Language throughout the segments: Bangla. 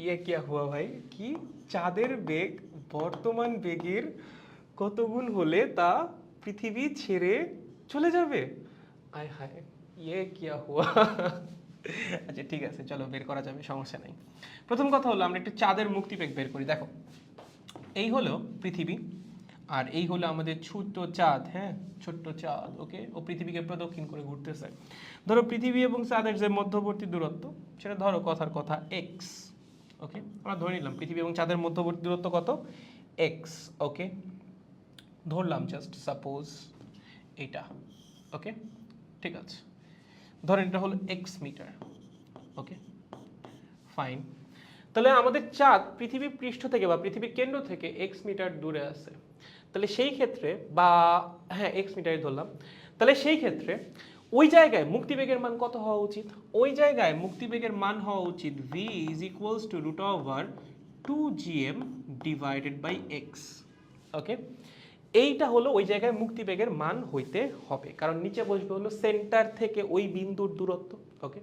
ইয়ে কিয়া হুয়া ভাই? কি? চাঁদের বেগ, বর্তমান বেগের কত গুণ হলে তা পৃথিবী ছেড়ে চলে যাবে? আয় হায় ইয়ে কিয়া হুয়া। আচ্ছা ঠিক আছে, চলো বের করা যাবে, সমস্যা নাই। প্রথম কথা হলো, আমরা একটু চাঁদের মুক্তিবেগ বের করি, দেখো। এই হলো পৃথিবী, আর এই হলো আমাদের ছোট্ট চাঁদ হ্যাঁ? ছোট্ট চাঁদ, ওকে? ও পৃথিবীকে প্রদক্ষিণ করে ঘুরতেছে। ধরো, পৃথিবী এবং চাঁদের যে মধ্যবর্তী দূরত্ব, সেটা ধরো কথার কথা এক্স ওকে আমরা ধরে নিলাম পৃথিবী এবং চাঁদের মধ্যবর্তী দূরত্ব কত? এক্স ওকে ধরলাম জাস্ট সাপোজ এটা ওকে ঠিক আছে। ধরেন এটা হলো এক্স মিটার ওকে ফাইন তাহলে আমাদের চাঁদ পৃথিবীর পৃষ্ঠ থেকে বা পৃথিবীর কেন্দ্র থেকে এক্স মিটার দূরে আছে। তাহলে সেই ক্ষেত্রে বা হ্যাঁ এক্স মিটারই ধরলাম। তাহলে সেই ক্ষেত্রে ওই জায়গায় মুক্তিবেগের মান কত হওয়া উচিত? ওই জায়গায় মুক্তিবেগের মান হওয়া উচিত V is equals to root over two G M divided by X okay এইটা হলো ওই জায়গায় মুক্তিবেগের মান হইতে হবে। কারণ নিচে বসবে হলো সেন্টার থেকে ওই বিন্দুর দূরত্ব। ওকে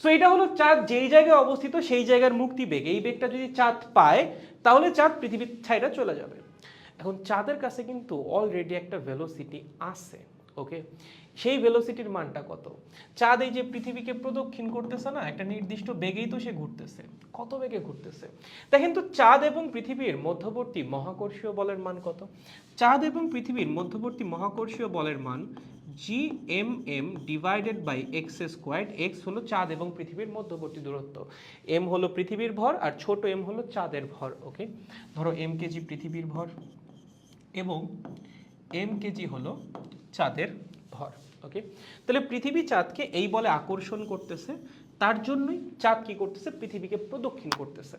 সো এটা হলো চাঁদ। যেই জায়গায় অবস্থিত, সেই জায়গার মুক্তি বেগ এই বেগটা যদি চাঁদ পায়, তাহলে চাঁদ পৃথিবীর ছাইরা চলে যাবে। এখন চাঁদের কাছে কিন্তু অলরেডি একটা ভেলোসিটি আছে। ওকে সেই ভেলোসিটির মানটা কত? চাঁদ এই যে পৃথিবীকে প্রদক্ষিণ করতেছে না, একটা নির্দিষ্ট বেগেই তো সে ঘুরতেছে। কত বেগে ঘুরতেছে? দেখেন তো, চাঁদ এবং পৃথিবীর মধ্যবর্তী মহাকর্ষীয় বলের মান কত? চাঁদ এবং পৃথিবীর মধ্যবর্তী মহাকর্ষীয় বলের মান G M M divided by X squared X হলো চাঁদ এবং পৃথিবীর মধ্যবর্তী দূরত্ব। এম হলো পৃথিবীর ভর, আর ছোট এম হলো চাঁদের ভর ওকে ধরো এম কেজি পৃথিবীর ভর, এবং এম কেজি হলো চাঁদের ভর ওকে তাহলে পৃথিবী চাঁদকে এই বলে আকর্ষণ করতেছে তার জন্যই চাঁদ কি করতেছে? পৃথিবীকে প্রদক্ষিণ করতেছে।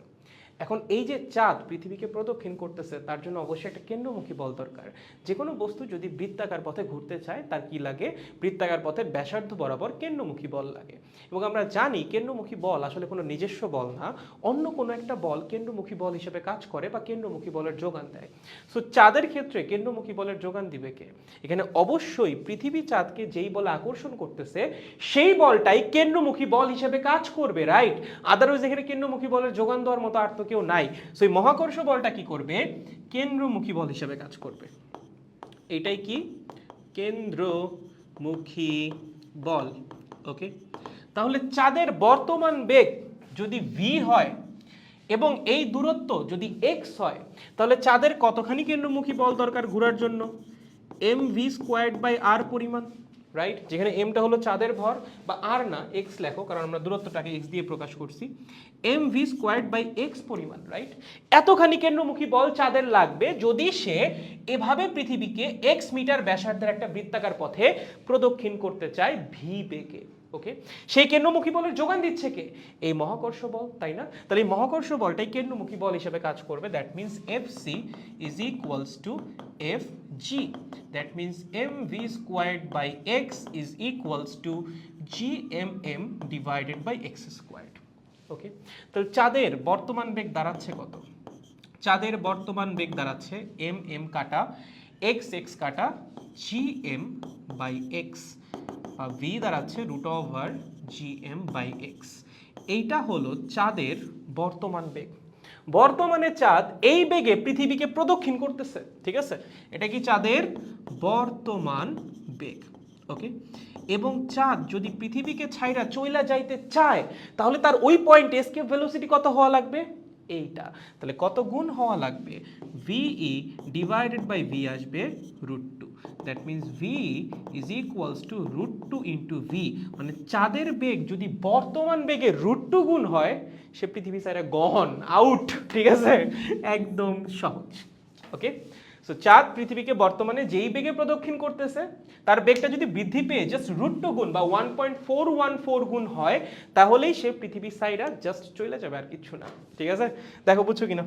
এখন এই যে চাঁদ পৃথিবীকে প্রদক্ষিণ করতেছে, তার জন্য অবশ্যই একটা কেন্দ্রমুখী বল দরকার। যে কোনো বস্তু যদি বৃত্তাকার পথে ঘুরতে চায়, তার কি লাগে? বৃত্তাকার পথে ব্যাসার্ধ বরাবর কেন্দ্রমুখী বল লাগে। এবং আমরা জানি কেন্দ্রমুখী বল আসলে কোনো নিজস্ব বল না। অন্য কোনো একটা বল কেন্দ্রমুখী বল হিসেবে কাজ করে বা কেন্দ্রমুখী বলের যোগান দেয়। সো চাঁদের ক্ষেত্রে কেন্দ্রমুখী বলের যোগান দিবে কে? এখানে অবশ্যই পৃথিবী চাঁদকে যেই বলে আকর্ষণ করতেছে, সেই বলটাই কেন্দ্রমুখী বল হিসেবে কাজ করবে রাইট আদারওয়াইজ এখানে কেন্দ্রমুখী বলের যোগান দেওয়ার মতো আর তো কেউ নাই। সো এই মহাকর্ষ বলটা কি করবে? কেন্দ্রমুখী বল হিসাবে কাজ করবে। এটাই কি? কেন্দ্রমুখী বল ওকে তাহলে চাঁদের বর্তমান বেগ যদি ভি হয় এবং এই দূরত্ব যদি এক্স হয়, তাহলে চাঁদের কতখানি কেন্দ্রমুখী বল দরকার ঘোরার জন্য? M V squared by R পরিমাণ। রাইট যেখানে এমটা হলো চাঁদের ভর বা আর না এক্স লেখো, কারণ আমরা দূরত্বটাকে এক্স দিয়ে প্রকাশ করছি। M V squared by X পরিমাণ রাইট এতখানি কেন্দ্রমুখী বল চাঁদের লাগবে যদি সে এভাবে পৃথিবীকে এক্স মিটার ব্যাসার্ধের একটা বৃত্তাকার পথে প্রদক্ষিণ করতে চায় ভি বেগে। ওকে সেই কেন্দ্রমুখী বলের যোগান দিচ্ছে কে? এই মহাকর্ষ বল, তাই না? তাহলে এই মহাকর্ষ বলটাই কেন্দ্রমুখী বল হিসেবে কাজ করবে। That means F C is equals to F G that means M V squared by X is equals to G M M divided by X squared okay তাহলে চাঁদের বর্তমান বেগ দাঁড়াচ্ছে কত? চাঁদের বর্তমান বেগ দাঁড়াচ্ছে এম এম কাটা এক্স এক্স কাটা G M by X V দাঁড়াচ্ছে root over G M by X এইটা হলো চাঁদের বর্তমান বেগ। বর্তমানে চাঁদ এই বেগে পৃথিবীকে প্রদক্ষিণ করতেছে, ঠিক আছে? এটা কি চাঁদের বর্তমান বেগ ওকে এবং চাঁদ যদি পৃথিবীকে ছাইরা চইলা যাইতে চায়, তাহলে তার ওই পয়েন্ট এসকেপ ভেলোসিটি কত হওয়া লাগবে? এইটা। তাহলে কত গুণ হওয়া লাগবে? ভিই ডিভাইডেড বাই ভি আসবে root two that means V is equals to root two into V মানে চাঁদের বেগ যদি বর্তমান বেগে রুট টু গুণ হয়, সে পৃথিবী সাইডে গহন আউট ঠিক আছে? একদম সহজ ওকে সো চাঁদ পৃথিবীকে বর্তমানে যেই বেগে প্রদক্ষিণ করতেছে, তার বেগটা যদি বৃদ্ধি পেয়ে জাস্ট রুট টু গুণ বা one point four one four গুণ হয়, তাহলেই সে পৃথিবীর সাইডা জাস্ট চলে যাবে আর কিচ্ছু না, ঠিক আছে? দেখো, বুঝছ কিনা?